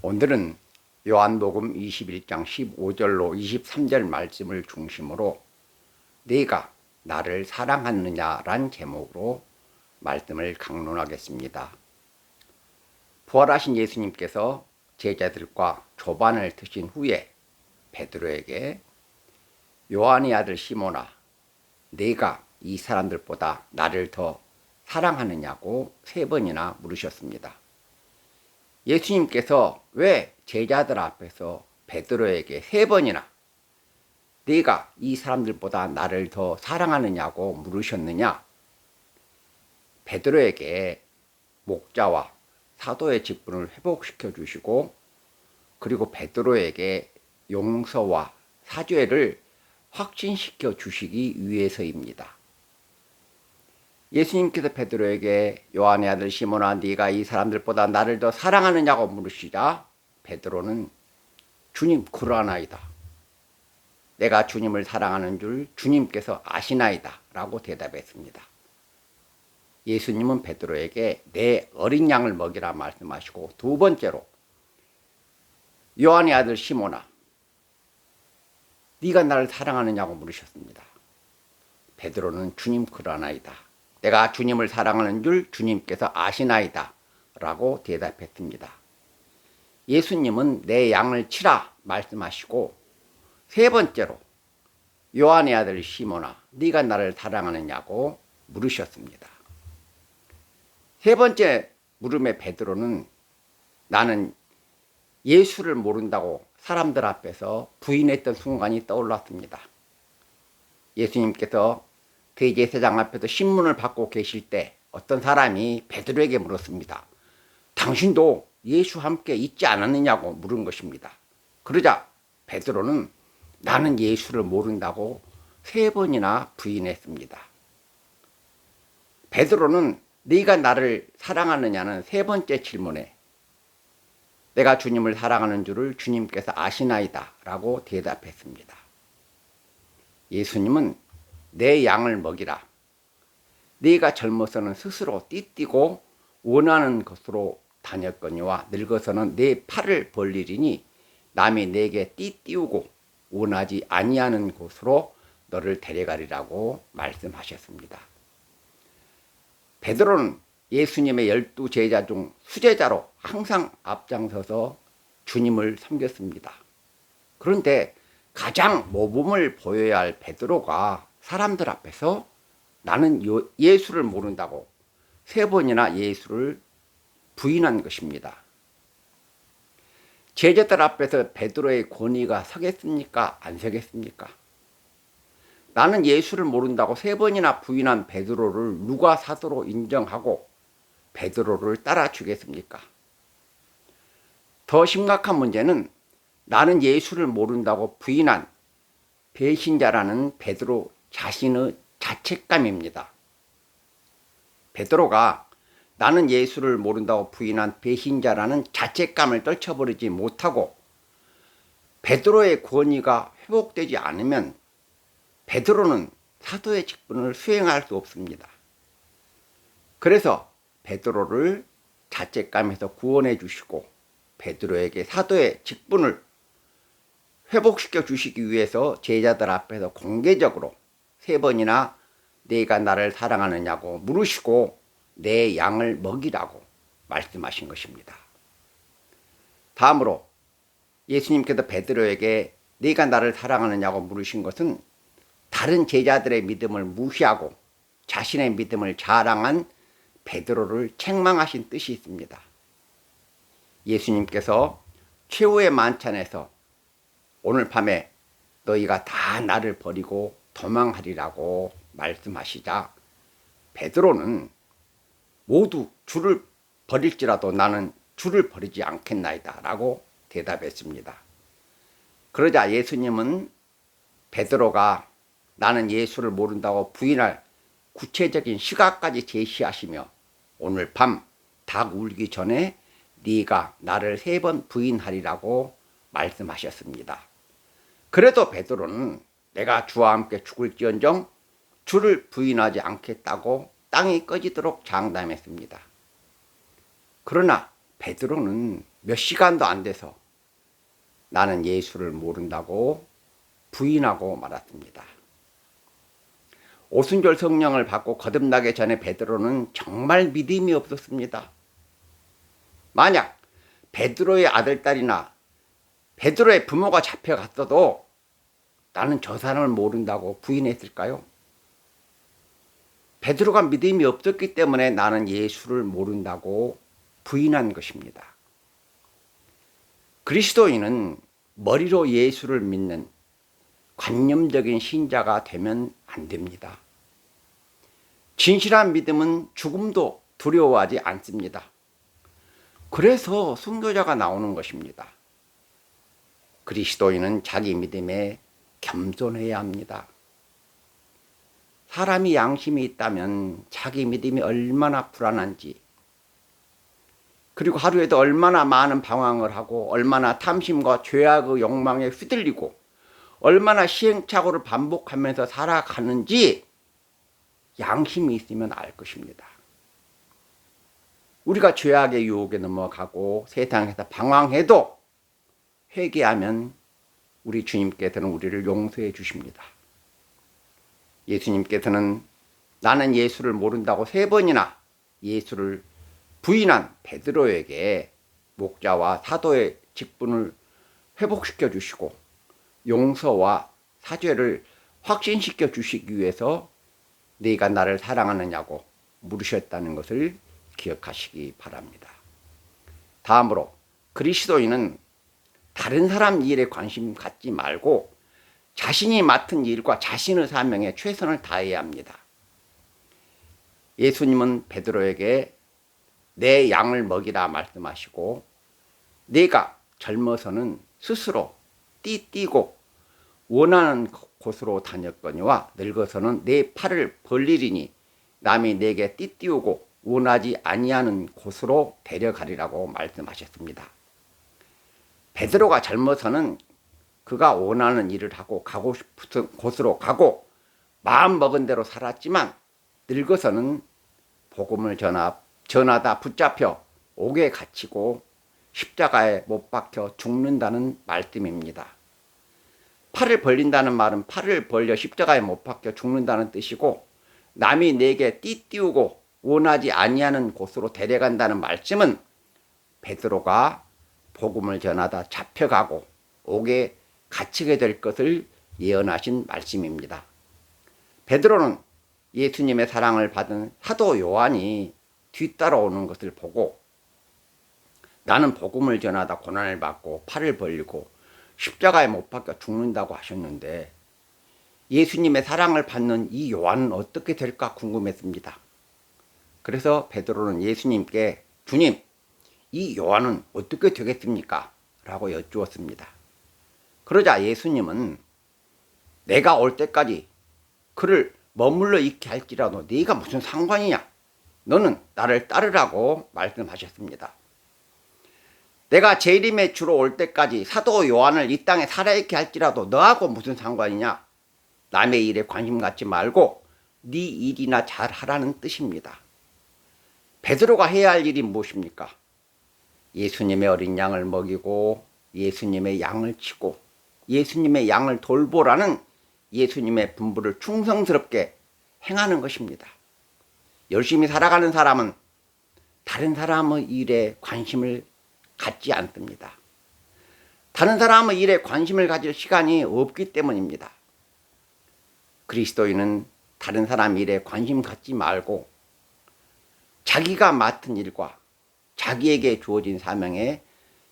오늘은 요한복음 21장 15절로 23절 말씀을 중심으로 네가 나를 사랑하느냐란 제목으로 말씀을 강론하겠습니다. 부활하신 예수님께서 제자들과 조반을 드신 후에 베드로에게 요한의 아들 시모나 네가 이 사람들보다 나를 더 사랑하느냐고 세 번이나 물으셨습니다. 예수님께서 왜 제자들 앞에서 베드로에게 세 번이나 네가 이 사람들보다 나를 더 사랑하느냐고 물으셨느냐? 베드로에게 목자와 사도의 직분을 회복시켜 주시고 그리고 베드로에게 용서와 사죄를 확신시켜 주시기 위해서입니다. 예수님께서 베드로에게 요한의 아들 시몬아 네가 이 사람들보다 나를 더 사랑하느냐고 물으시자 베드로는 주님 그러나이다. 내가 주님을 사랑하는 줄 주님께서 아시나이다 라고 대답했습니다. 예수님은 베드로에게 내 어린 양을 먹이라 말씀하시고 두 번째로 요한의 아들 시몬아 네가 나를 사랑하느냐고 물으셨습니다. 베드로는 주님 그러나이다. 내가 주님을 사랑하는 줄 주님께서 아시나이다. 라고 대답했습니다. 예수님은 내 양을 치라 말씀하시고 세 번째로 요한의 아들 시모나 네가 나를 사랑하느냐고 물으셨습니다. 세 번째 물음의 베드로는 나는 예수를 모른다고 사람들 앞에서 부인했던 순간이 떠올랐습니다. 예수님께서 대제사장 앞에서 신문을 받고 계실 때 어떤 사람이 베드로에게 물었습니다. 당신도 예수 함께 있지 않았느냐고 물은 것입니다. 그러자 베드로는 나는 예수를 모른다고 세 번이나 부인했습니다. 베드로는 네가 나를 사랑하느냐는 세 번째 질문에 내가 주님을 사랑하는 줄을 주님께서 아시나이다 라고 대답했습니다. 예수님은 내 양을 먹이라. 네가 젊어서는 스스로 띠띠고 원하는 것으로 다녔거니와 늙어서는 내 팔을 벌리리니 남이 내게 띠띠우고 원하지 아니하는 곳으로 너를 데려가리라고 말씀하셨습니다. 베드로는 예수님의 열두 제자 중 수제자로 항상 앞장서서 주님을 섬겼습니다. 그런데 가장 모범을 보여야 할 베드로가 사람들 앞에서 나는 예수를 모른다고 세 번이나 예수를 부인한 것입니다. 제자들 앞에서 베드로의 권위가 서겠습니까? 안 서겠습니까? 나는 예수를 모른다고 세 번이나 부인한 베드로를 누가 사도로 인정하고 베드로를 따라주겠습니까? 더 심각한 문제는 나는 예수를 모른다고 부인한 배신자라는 베드로 자신의 자책감입니다. 베드로가 나는 예수를 모른다고 부인한 배신자라는 자책감을 떨쳐버리지 못하고 베드로의 권위가 회복되지 않으면 베드로는 사도의 직분을 수행할 수 없습니다. 그래서 베드로를 자책감에서 구원해 주시고 베드로에게 사도의 직분을 회복시켜 주시기 위해서 제자들 앞에서 공개적으로 세 번이나 내가 나를 사랑하느냐고 물으시고 내 양을 먹이라고 말씀하신 것입니다. 다음으로 예수님께서 베드로에게 네가 나를 사랑하느냐고 물으신 것은 다른 제자들의 믿음을 무시하고 자신의 믿음을 자랑한 베드로를 책망하신 뜻이 있습니다. 예수님께서 최후의 만찬에서 오늘 밤에 너희가 다 나를 버리고 도망하리라고 말씀하시자 베드로는 모두 주를 버릴지라도 나는 주를 버리지 않겠나이다 라고 대답했습니다. 그러자 예수님은 베드로가 나는 예수를 모른다고 부인할 구체적인 시각까지 제시하시며 오늘 밤 닭 울기 전에 네가 나를 세 번 부인하리라고 말씀하셨습니다. 그래도 베드로는 내가 주와 함께 죽을지언정 주를 부인하지 않겠다고 땅이 꺼지도록 장담했습니다. 그러나 베드로는 몇 시간도 안 돼서 나는 예수를 모른다고 부인하고 말았습니다. 오순절 성령을 받고 거듭나기 전에 베드로는 정말 믿음이 없었습니다. 만약 베드로의 아들딸이나 베드로의 부모가 잡혀갔어도 나는 저 사람을 모른다고 부인했을까요? 베드로가 믿음이 없었기 때문에 나는 예수를 모른다고 부인한 것입니다. 그리스도인은 머리로 예수를 믿는 관념적인 신자가 되면 안 됩니다. 진실한 믿음은 죽음도 두려워하지 않습니다. 그래서 순교자가 나오는 것입니다. 그리스도인은 자기 믿음에 겸손해야 합니다. 사람이 양심이 있다면 자기 믿음이 얼마나 불안한지, 그리고 하루에도 얼마나 많은 방황을 하고, 얼마나 탐심과 죄악의 욕망에 휘둘리고, 얼마나 시행착오를 반복하면서 살아가는지 양심이 있으면 알 것입니다. 우리가 죄악의 유혹에 넘어가고 세상에서 방황해도 회개하면 우리 주님께서는 우리를 용서해 주십니다. 예수님께서는 나는 예수를 모른다고 세 번이나 예수를 부인한 베드로에게 목자와 사도의 직분을 회복시켜 주시고 용서와 사죄를 확신시켜 주시기 위해서 네가 나를 사랑하느냐고 물으셨다는 것을 기억하시기 바랍니다. 다음으로 그리스도인은 다른 사람 일에 관심 갖지 말고 자신이 맡은 일과 자신의 사명에 최선을 다해야 합니다. 예수님은 베드로에게 내 양을 먹이라 말씀하시고 내가 젊어서는 스스로 띠띠고 원하는 곳으로 다녔거니와 늙어서는 내 팔을 벌리리니 남이 내게 띠띠우고 원하지 아니하는 곳으로 데려가리라고 말씀하셨습니다. 베드로가 젊어서는 그가 원하는 일을 하고 가고 싶은 곳으로 가고 마음 먹은 대로 살았지만 늙어서는 복음을 전하, 전하다 붙잡혀 옥에 갇히고 십자가에 못 박혀 죽는다는 말씀입니다. 팔을 벌린다는 말은 팔을 벌려 십자가에 못 박혀 죽는다는 뜻이고 남이 내게 띠띠우고 원하지 아니하는 곳으로 데려간다는 말씀은 베드로가 복음을 전하다 잡혀가고 옥에 갇히게 될 것을 예언하신 말씀입니다. 베드로는 예수님의 사랑을 받은 사도 요한이 뒤따라오는 것을 보고 나는 복음을 전하다 고난을 받고 팔을 벌리고 십자가에 못 박혀 죽는다고 하셨는데 예수님의 사랑을 받는 이 요한은 어떻게 될까 궁금했습니다. 그래서 베드로는 예수님께 주님, 이 요한은 어떻게 되겠습니까? 라고 여쭈었습니다. 그러자 예수님은 내가 올 때까지 그를 머물러 있게 할지라도 네가 무슨 상관이냐? 너는 나를 따르라고 말씀하셨습니다. 내가 재림의 주로 올 때까지 사도 요한을 이 땅에 살아있게 할지라도 너하고 무슨 상관이냐? 남의 일에 관심 갖지 말고 네 일이나 잘 하라는 뜻입니다. 베드로가 해야 할 일이 무엇입니까? 예수님의 어린 양을 먹이고 예수님의 양을 치고 예수님의 양을 돌보라는 예수님의 분부를 충성스럽게 행하는 것입니다. 열심히 살아가는 사람은 다른 사람의 일에 관심을 갖지 않습니다. 다른 사람의 일에 관심을 가질 시간이 없기 때문입니다. 그리스도인은 다른 사람 일에 관심 갖지 말고 자기가 맡은 일과 자기에게 주어진 사명에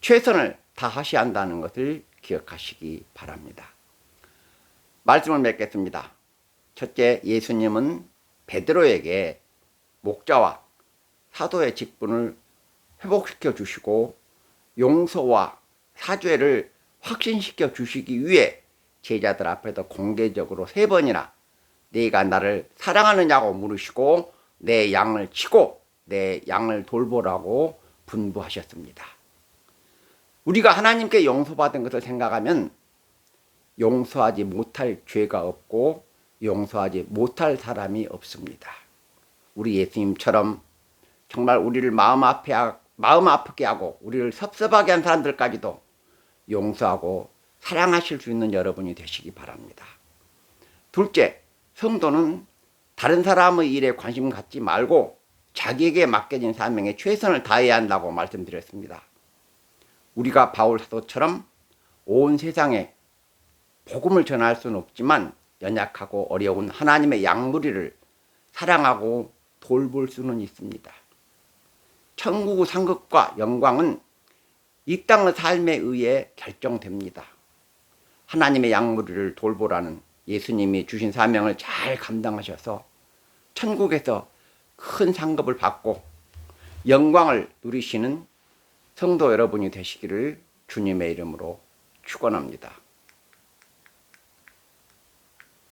최선을 다하셔야 한다는 것을 기억하시기 바랍니다. 말씀을 맺겠습니다. 첫째, 예수님은 베드로에게 목자와 사도의 직분을 회복시켜 주시고 용서와 사죄를 확신시켜 주시기 위해 제자들 앞에서 공개적으로 세 번이나 네가 나를 사랑하느냐고 물으시고 내 양을 치고 내 양을 돌보라고 분부하셨습니다. 우리가 하나님께 용서받은 것을 생각하면 용서하지 못할 죄가 없고 용서하지 못할 사람이 없습니다. 우리 예수님처럼 정말 우리를 마음 앞에 마음 아프게 하고 우리를 섭섭하게 한 사람들까지도 용서하고 사랑하실 수 있는 여러분이 되시기 바랍니다. 둘째, 성도는 다른 사람의 일에 관심 갖지 말고 자기에게 맡겨진 사명에 최선을 다해야 한다고 말씀드렸습니다. 우리가 바울 사도처럼 온 세상에 복음을 전할 수는 없지만 연약하고 어려운 하나님의 양무리를 사랑하고 돌볼 수는 있습니다. 천국의 상급과 영광은 이 땅의 삶에 의해 결정됩니다. 하나님의 양무리를 돌보라는 예수님이 주신 사명을 잘 감당하셔서 천국에서 큰 상급을 받고 영광을 누리시는 성도 여러분이 되시기를 주님의 이름으로 축원합니다.